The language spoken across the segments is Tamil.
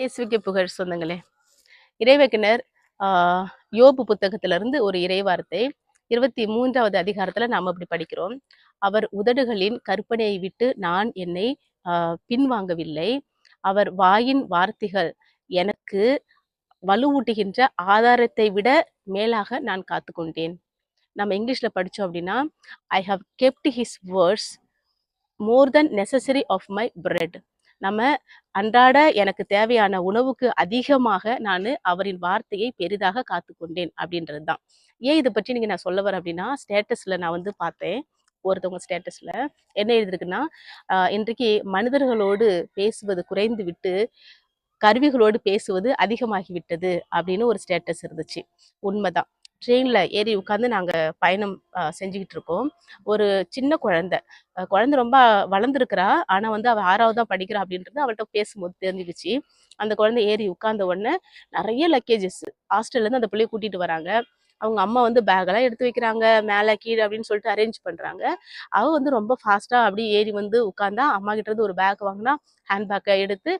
இயேசுக்கு புகழ் சொந்தங்களே. இறைவக்கினர் ஆஹ் யோபு புத்தகத்திலிருந்து ஒரு இறைவார்த்தை இருபத்தி மூன்றாவது அதிகாரத்துல நாம் அப்படி படிக்கிறோம். அவர் உதடுகளின் கற்பனையை விட்டு நான் என்னை பின்வாங்கவில்லை. அவர் வாயின் வார்த்தைகள் எனக்கு வலுவூட்டுகின்ற ஆதாரத்தை விட மேலாக நான் காத்து கொண்டேன் நம்ம இங்கிலீஷ்ல படித்தோம் அப்படின்னா I have kept his words more than necessary of my bread நம்ம அன்றாட எனக்கு தேவையான உணவுக்கு அதிகமாக நான் அவரின் வார்த்தையை பெரிதாக காத்து கொண்டேன் அப்படின்றது தான் ஏன் இதை பற்றி நீங்கள் நான் சொல்ல வரேன் அப்படின்னா ஸ்டேட்டஸில் நான் வந்து பார்த்தேன் ஒருத்தவங்க ஸ்டேட்டஸில் என்ன எழுதிருக்குன்னா இன்றைக்கு மனிதர்களோடு பேசுவது குறைந்து விட்டு கருவிகளோடு பேசுவது அதிகமாகிவிட்டது அப்படின்னு ஒரு ஸ்டேட்டஸ் இருந்துச்சு. உண்மைதான். ட்ரெயினில் ஏறி உட்காந்து நாங்கள் பயணம் செஞ்சுக்கிட்டு இருக்கோம் ஒரு சின்ன குழந்தை. குழந்தை ரொம்ப வளர்ந்துருக்கிறா. ஆனால் வந்து அவள் ஆறாவது தான் படிக்கிறா அப்படின்றது அவள்கிட்ட பேசும்போது தெரிஞ்சுக்கிச்சு. அந்த குழந்தை ஏறி உட்கார்ந்த உடனே நிறைய லக்கேஜஸ். ஹாஸ்டல்லேருந்து அந்த பிள்ளைய கூட்டிகிட்டு வராங்க. அவங்க அம்மா வந்து பேக்கெல்லாம் எடுத்து வைக்கிறாங்க மேலே கீழே அப்படின்னு சொல்லிட்டு அரேஞ்ச் பண்ணுறாங்க அவள் வந்து ரொம்ப ஃபாஸ்ட்டாக அப்படியே ஏறி வந்து உட்காந்தா அம்மா கிட்ட இருந்து ஒரு பேக் வாங்கினா ஹேண்ட் பேக்கை எடுத்து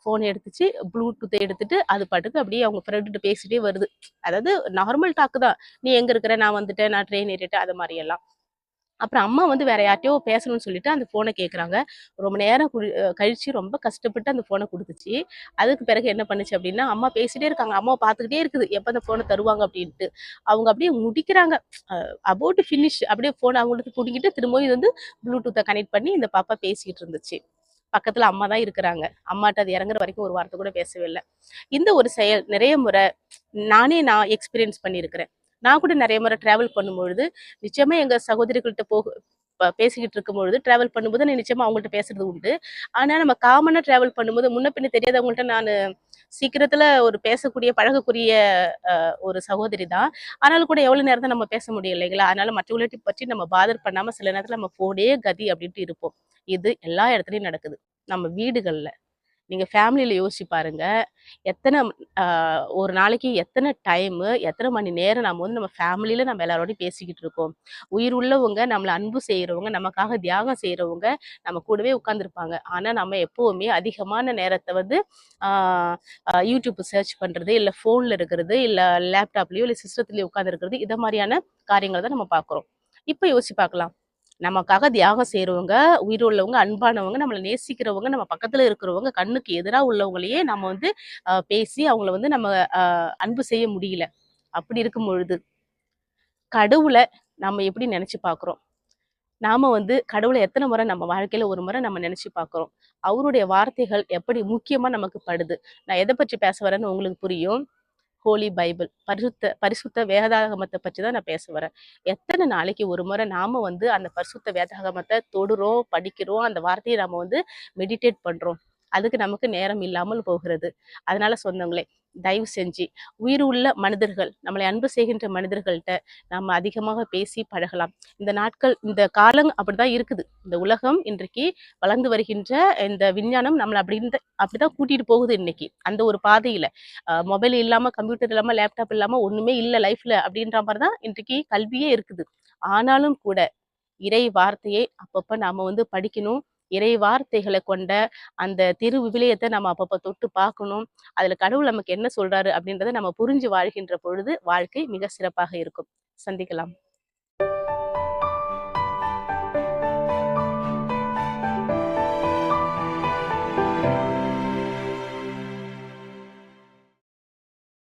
ஃபோன் எடுத்துச்சு ப்ளூடூத்தை எடுத்துட்டு அது பாட்டுக்கு அப்படியே அவங்க ஃப்ரெண்டுகிட்ட பேசிட்டே வருது. அதாவது நார்மல் டாக்கு தான். நீ எங்கே இருக்கிற? நான் வந்துட்டேன் நான் ட்ரெயின் ஏறிட்டேன் அது மாதிரியெல்லாம் அப்புறம் அம்மா வந்து வேற யார்ட்டையோ பேசணும்னு சொல்லிட்டு அந்த ஃபோனை கேட்குறாங்க ரொம்ப நேரம் கழிச்சு ரொம்ப கஷ்டப்பட்டு அந்த ஃபோனை கொடுத்துச்சு. அதுக்கு பிறகு என்ன பண்ணுச்சு அப்படின்னா அம்மா பேசிட்டே இருக்காங்க. அம்மா பார்த்துக்கிட்டே இருக்குது. எப்போ அந்த ஃபோனை தருவாங்க அப்படின்ட்டு. அவங்க அப்படியே முடிக்கிறாங்க. அபவுட் ஃபினிஷ் அப்படியே ஃபோனை அவங்களுக்கு பிடிக்கிட்டு திரும்பவும் இது வந்து ப்ளூடூத்தை கனெக்ட் பண்ணி இந்த பாப்பா பேசிக்கிட்டு இருந்துச்சு. பக்கத்துல அம்மா தான் இருக்கிறாங்க. அம்மாட்ட அது இறங்குற வரைக்கும் ஒரு வார்த்தை கூட பேசவே இல்லை. இந்த ஒரு செயல் நிறைய முறை நானே நான் எக்ஸ்பீரியன்ஸ் பண்ணியிருக்கிறேன். நான் கூட நிறைய முறை டிராவல் பண்ணும்பொழுது நிச்சயமா எங்க சகோதரிகள்கிட்ட போக பேசிக்கிட்டு பேசிக்கிட்டு இருக்கும்பொழுது டிராவல் பண்ணும்போது நான் நிச்சயமா அவங்கள்ட்ட பேசுறது உண்டு. ஆனால் நம்ம காமனா டிராவல் பண்ணும்போது முன்ன பின்ன தெரியாதவங்கள்ட்ட நான் சீக்கிரத்துல ஒரு பேசக்கூடிய பழகக்கூடிய ஒரு சகோதரி தான். ஆனாலும் கூட எவ்வளவு நேரம் தான் நம்ம பேச முடியும் இல்லைங்களா? அதனால மற்றவங்களை பற்றி நம்ம பாதர் பண்ணாம சில நேரத்துல நம்ம போனே கதி அப்படின்ட்டு இருப்போம். இது எல்லா இடத்துலயும் நடக்குது. நம்ம வீடுகள்ல. நீங்கள் ஃபேமிலியில் யோசிச்சு பாருங்க. எத்தனை ஒரு நாளைக்கு எத்தனை டைமு எத்தனை மணி நேரம் நம்ம வந்து நம்ம ஃபேமிலியில் நம்ம எல்லாரோடையும் பேசிக்கிட்டு இருக்கோம். உயிர் உள்ளவங்க நம்மளை அன்பு செய்கிறவங்க நமக்காக தியாகம் செய்கிறவங்க நம்ம கூடவே உட்காந்துருப்பாங்க ஆனால் நம்ம எப்போவுமே அதிகமான நேரத்தை வந்து யூடியூப் சர்ச் பண்ணுறது இல்லை ஃபோனில் இருக்கிறது இல்லை லேப்டாப்லேயோ இல்லை சிஸ்டத்துலேயோ உட்காந்துருக்கிறது இதை மாதிரியான காரியங்களை தான் நம்ம பார்க்குறோம் இப்போ யோசிச்சு பார்க்கலாம் நமக்காக தியாகம் செய்கிறவங்க உயிர் உள்ளவங்க அன்பானவங்க நம்மளை நேசிக்கிறவங்க நம்ம பக்கத்தில் இருக்கிறவங்க கண்ணுக்கு எதிராக உள்ளவங்களையே நம்ம வந்து பேசி அவங்கள வந்து நம்ம அன்பு செய்ய முடியல. அப்படி இருக்கும் பொழுது கடவுளை நம்ம எப்படி நினச்சி பார்க்குறோம் நாம் வந்து கடவுளை எத்தனை முறை நம்ம வாழ்க்கையில் ஒரு முறை நம்ம நினச்சி பார்க்குறோம் அவருடைய வார்த்தைகள் எப்படி முக்கியமாக நமக்கு படுது? நான் எதை பற்றி பேச வரேன்னு உங்களுக்கு புரியும்? ஹோலி பைபிள் பரிசுத்த பரிசுத்த வேதாகமத்தை பற்றி தான் நான் பேச வரேன். எத்தனை நாளைக்கு ஒரு முறை நாம வந்து அந்த பரிசுத்த வேதாகமத்தை தொடுறோம் படிக்கிறோம் அந்த வார்த்தையை நாம வந்து மெடிடேட் பண்றோம். அதுக்கு நமக்கு நேரம் இல்லாமல் போகிறது. அதனால சொந்தங்களே தயவு செஞ்சு உயிர் உள்ள மனிதர்கள் நம்மளை அன்பு செய்கின்ற மனிதர்கள்ட்ட நம்ம அதிகமாக பேசி பழகலாம். இந்த நாட்கள் இந்த காலம் அப்படிதான் இருக்குது. இந்த உலகம் இன்றைக்கு வளர்ந்து வருகின்ற இந்த விஞ்ஞானம் நம்மளை அப்படி இந்த அப்படிதான் கூட்டிட்டு போகுது இன்னைக்கு. அந்த ஒரு பாதையில மொபைல் இல்லாம கம்ப்யூட்டர் இல்லாம லேப்டாப் இல்லாம ஒண்ணுமே இல்லை லைஃப்ல அப்படின்ற மாதிரி தான் இன்றைக்கு கல்வியே இருக்குது. ஆனாலும் கூட இறை வார்த்தையை அப்பப்ப நாம வந்து படிக்கணும் இறை வார்த்தைகளை கொண்ட அந்த திரு விவிலியத்தை நம்ம அப்பப்போ தொட்டு பார்க்கணும். அதுல கடவுள் நமக்கு என்ன சொல்றாரு அப்படின்றத நம்ம புரிஞ்சு வாழ்கின்ற பொழுது வாழ்க்கை மிக சிறப்பாக இருக்கும். சந்திக்கலாம்.